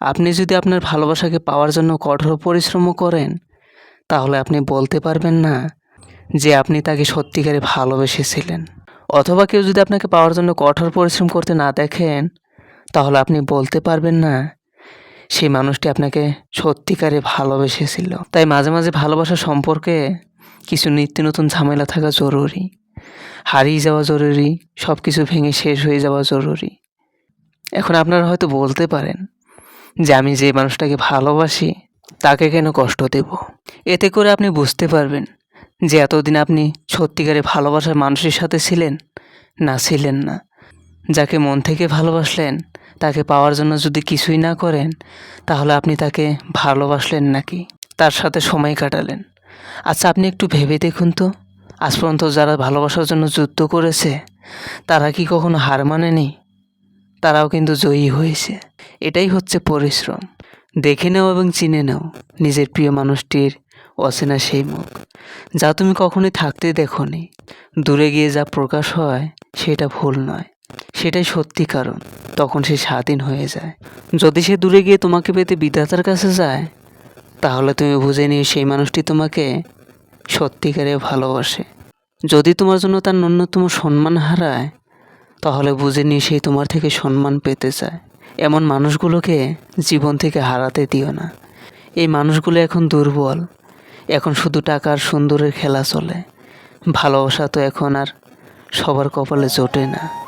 আপনি যদি আপনার ভালোবাসাকে পাওয়ার জন্য কঠোর পরিশ্রমও করেন, তাহলে আপনি বলতে পারবেন না যে আপনি তাকে সত্যিকারে ভালোবেসেছিলেন। অথবা কেউ যদি আপনাকে পাওয়ার জন্য কঠোর পরিশ্রম করতে না দেখেন, তাহলে আপনি বলতে পারবেন না সেই মানুষটি আপনাকে সত্যিকারে ভালোবেসেছিল। তাই মাঝে মাঝে ভালোবাসা সম্পর্কে কিছু নিত্য নতুন ঝামেলা থাকা জরুরি। হারিয়ে যাওয়া জরুরি সব কিছু ভেঙে শেষ হয়ে যাওয়া জরুরি। এখন আপনারা হয়তো বলতে পারেন যে আমি যে মানুষটাকে ভালোবাসি, তাকে কেন কষ্ট দেব? এতে করে আপনি বুঝতে পারবেন যে এতদিন আপনি সত্যিকারে ভালোবাসার মানুষের সাথে ছিলেন না ছিলেন না। যাকে মন থেকে ভালোবাসলেন, তাকে পাওয়ার জন্য যদি কিছুই না করেন, তাহলে আপনি তাকে ভালোবাসলেন নাকি? তার সাথে সময় কাটালেন। আচ্ছা আপনি একটু ভেবে দেখুন তো। আজ পর্যন্ত যারা ভালোবাসার জন্য যুদ্ধ করেছে, তারা কি কখনো হার মানেনি? তারাও কিন্তু জয়ী হয়েছে। এটাই হচ্ছে পরিশ্রম। দেখে নাও এবং চিনে নাও নিজের প্রিয় মানুষটির অচেনা সেই মুখ। যা তুমি কখনোই থাকতে দেখোনি। দূরে গিয়ে যা প্রকাশ হয়, সেটা ভুল নয়। সেটাই সত্যি কারণ। তখন সে স্বাধীন হয়ে যায়। যদি সে দূরে গিয়ে তোমাকে পেতে বিধাতার কাছে যায়, তাহলে তুমি বুঝে নিও সেই মানুষটি তোমাকে সত্যিকারে ভালোবাসে। যদি তোমার জন্য তার ন্যূনতম সম্মান হারায় তাহলে বুঝে নিয়ে সেই তোমার থেকে সম্মান পেতে চায়। এমন মানুষগুলোকে জীবন থেকে হারাতে দিও না। এই মানুষগুলো এখন দুর্বল। এখন শুধু টাকার সুন্দরের খেলা চলে। ভালোবাসা তো এখন আর সবার কপালে জোটে না।